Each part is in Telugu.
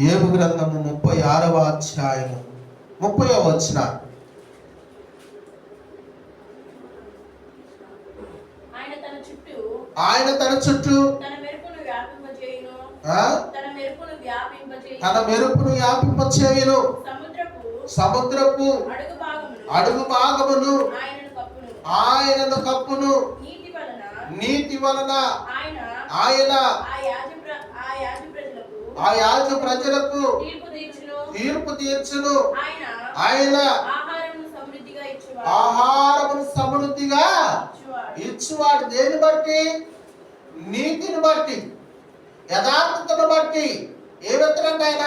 ఏబు గ్రంథము ముప్పై ఆరవ అధ్యాయము. ముప్పై వచ్చిన ఆయన తన చుట్టూ తన మెరుపును వ్యాపింపచేయును. సముద్రపు అడుగు భాగమును ఆయనను కప్పును. నీతి వలన ఆయన ఆయన ఆ యాజ ప్ర- ఆ యాజ ప్రజలకు ఆ యాజ ప్రజలకు తీర్పు తీర్చును. ఆయన ఆహారమును సమృద్ధిగా ఇచ్చువాడు. దేని బట్టి? నీతిని బట్టి యథార్థతను బట్టి. ఏ విత్తనండి ఆయన?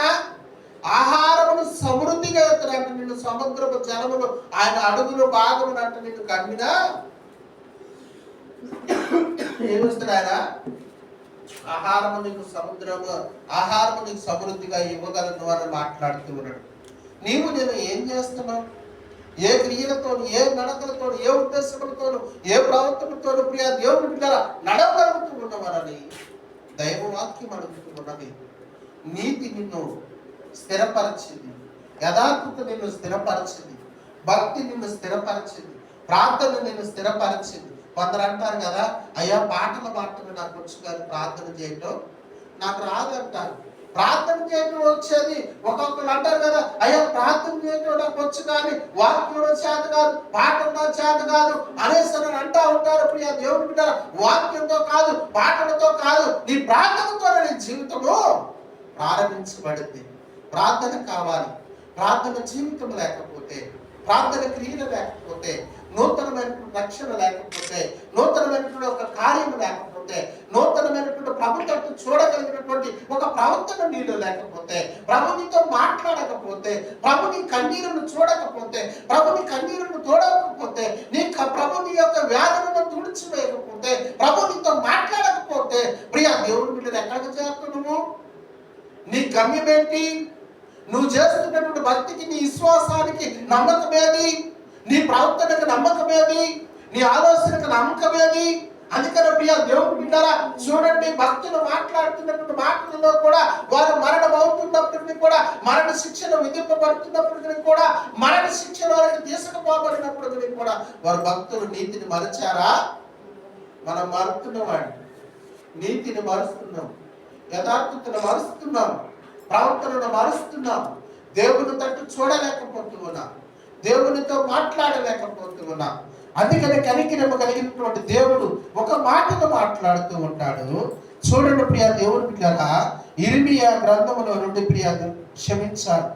ఆహారమును సమృద్ధిగా ఎత్తునంట నిన్ను సముద్రపు జలములు ఆయన అడుగులు భాగమును అంటే నిన్ను కమ్మినా? ఏమిస్తాడు ఆయన? ఆహారము నీకు సముద్రము ఆహారము నీకు సమృద్ధిగా ఇవ్వగలను అని మాట్లాడుతూ ఉన్నాడు. నీవు నేను ఏం చేస్తున్నావు? ఏ క్రియలతో ఏ నడకలతో ఏ ఉద్దేశములతో ఏ ప్రవర్తనతో ప్రియా దేవుని బిడ్డ నడగలుగుతూ ఉన్నవారని దైవవాక్యం అడుగుతూ ఉన్నది. నీతి నిన్ను స్థిరపరచింది. యథార్థత నిన్ను స్థిరపరచింది. భక్తి నిన్ను స్థిరపరచింది. ప్రార్థన నిన్ను స్థిరపరచింది. కొందరు అంటారు కదా అయ్యా పాటలు పాటలు నాకు వచ్చు కానీ ప్రార్థన చేయటం నాకు రాదంటారు ప్రార్థన చేయటం వచ్చేది ఒక్కొక్కరు అంటారు కదా అయ్యా ప్రార్థన చేయటం నాకు వచ్చు కానీ వాక్యం చేత కాదు పాటలతో చేత కాదు అనేసి అంటా ఉంటారు. ప్రియ దేవుడు బిడ్డ వాక్యంతో కాదు పాటలతో కాదు నీ ప్రార్థనతో నీ జీవితము ప్రారంభించబడింది. ప్రార్థన కావాలి. ప్రార్థన జీవితం లేకపోతే ప్రార్థన క్రియలు లేకపోతే నూతనమైనటువంటి రక్షణ లేకపోతే నూతనమైనటువంటి ఒక కార్యం లేకపోతే నూతనమైనటువంటి ప్రభుత్వం చూడగలిగినటువంటి ఒక ప్రవర్తన నీళ్ళు లేకపోతే ప్రభునితో మాట్లాడకపోతే ప్రభుని కన్నీరును చూడకపోతే ప్రభుని కన్నీరును తోడకపోతే నీ క- ప్రభుని యొక్క వ్యాధులను తుడిచివేయకపోతే ప్రభునితో మాట్లాడకపోతే ప్రియా దేవుని బిడ్డలు ఎక్కడికి చేరుతున్నాము నీ గమ్యమేంటి? నువ్వు చేస్తున్నటువంటి భక్తికి నీ విశ్వాసానికి నమ్మకమేది? నీ ప్రవర్తనకు నమ్మకమేది నీ ఆలోచనకు నమ్మకమేది అందుకని ప్రియ దేవుడు విన్నారా చూడండి భక్తులు మాట్లాడుతున్నటువంటి మాటలలో కూడా వారు మరణం అవుతున్నప్పటికీ కూడా మరణ శిక్షణ విధింపబడుతున్నప్పటికీ కూడా మరణ శిక్షణ వారికి తీసుకుపోబడినప్పటికీ కూడా వారు భక్తులు నీతిని మరచారా? మనం మరుతున్నామండి నీతిని మరుస్తున్నాం. యథార్థతను మరుస్తున్నాం. ప్రవర్తనను మరుస్తున్నాం. దేవుని తట్టు చూడలేకపోతున్నాం. దేవునితో మాట్లాడలేకపోతున్నా. అందుకని కనికిరమ కలిగినటువంటి దేవుడు ఒక మాటను మాట్లాడుతూ ఉంటాడు. చూడండి ప్రియా దేవుని బిడ్డగా ఇరిమియా గ్రంథములో నుండి ప్రియా క్షమించాలి.